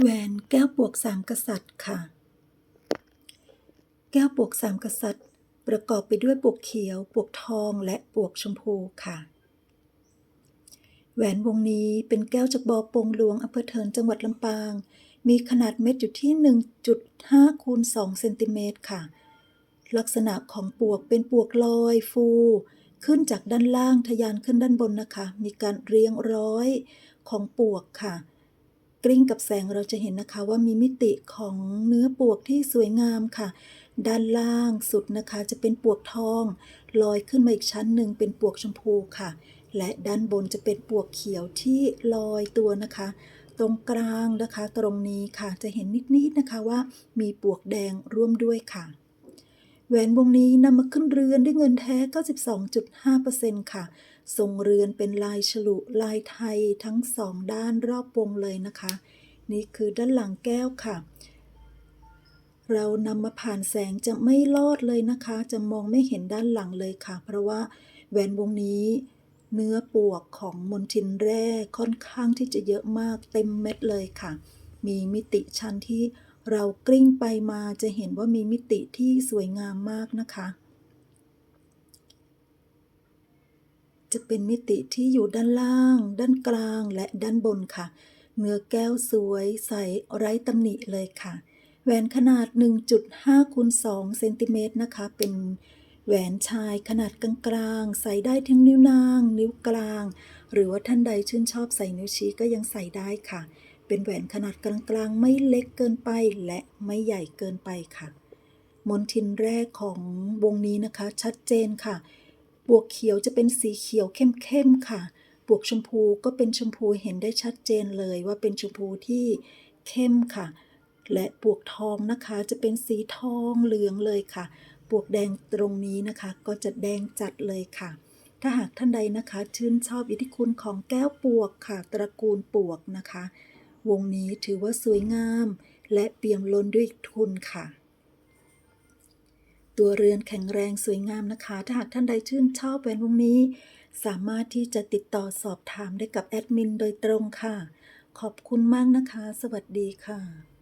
แหวนแก้วปวกสามกษัตริย์ค่ะ แก้วปวกสามกษัตริย์ ประกอบไปด้วยปวกเขียว ปวกทองและปวกชมพูค่ะ แหวนวงนี้เป็นแก้วจากบอปงหลวงอำเภอเทินจังหวัดลำปาง มีขนาดเม็ดอยู่ที่ 1.5คูณ2เซนติเมตรค่ะ ลักษณะของปวกเป็นปวกลอยฟูขึ้นจากด้านล่างทะยานขึ้นด้านบนนะคะ มีการเรียงร้อยของปวกค่ะ กลิ้งกับแสงเราจะเห็นนะคะว่ามีมิติของเนื้อปวกที่สวยงามค่ะ ด้านล่างสุดนะคะจะเป็นปวกทอง ลอยขึ้นมาอีกชั้นหนึ่งเป็นปวกชมพูค่ะ และด้านบนจะเป็นปวกเขียวที่ลอยตัวนะคะ ตรงกลางนะคะตรงนี้ค่ะจะเห็นนิดๆนะคะว่ามีปวกแดงร่วมด้วยค่ะ แหวนวงนี้นำมาขึ้นเรือนด้วยเงินแท้ 92.5%ค่ะ ทรงเรือนเป็นลายฉลุลายไทยทั้งสองด้านรอบวงเลยนะคะ นี่คือด้านหลังแก้วค่ะ เรานำมาผ่านแสงจะไม่ลอดเลยนะคะ จะมองไม่เห็นด้านหลังเลยค่ะ เพราะว่าแหวนวงนี้เนื้อปวกของมนทินแร่ค่อนข้างที่จะเยอะมากเต็มเม็ดเลยค่ะ มีมิติชั้นที่ เรากลิ้งไปมาจะเห็นว่ามีมิติที่สวยงามมากนะคะ จะเป็นมิติที่อยู่ด้านล่าง ด้านกลางและด้านบนค่ะ เนื้อแก้วสวยใสไร้ตำหนิเลยค่ะ แหวนขนาด 1.5คูณ2เซนติเมตรนะคะ เป็นแหวนชายขนาดกลางๆ ใส่ได้ทั้งนิ้วนาง นิ้วกลาง หรือว่าท่านใดชื่นชอบใส่นิ้วชี้ก็ยังใส่ได้ค่ะ เป็นแหวนขนาดกลางๆ ไม่เล็กเกินไปและไม่ใหญ่เกินไปค่ะ มนทินแรกของวงนี้นะคะ ชัดเจนค่ะปวกเขียวจะเป็นสีเขียวเข้มๆค่ะปวกชมพูก็เป็นชมพูเห็นได้ชัดเจนเลยว่าเป็นชมพูที่เข้มค่ะ และปวกทองนะคะจะเป็นสีทองเหลืองเลยค่ะปวกแดงตรงนี้นะคะ ก็จะแดงจัดเลยค่ะถ้าหากท่านใดนะคะ ชื่นชอบอิทธิคุณของแก้วปวกค่ะ ตระกูลปวกนะคะ วงนี้ถือว่าสวยงาม และเปี่ยมล้นด้วยทุนค่ะ ตัวเรือนแข็งแรงสวยงามนะคะ ถ้าหากท่านใดชื่นชอบแหวนวงนี้ สามารถที่จะติดต่อสอบถามได้กับแอดมินโดยตรงค่ะ ขอบคุณมากนะคะ สวัสดีค่ะ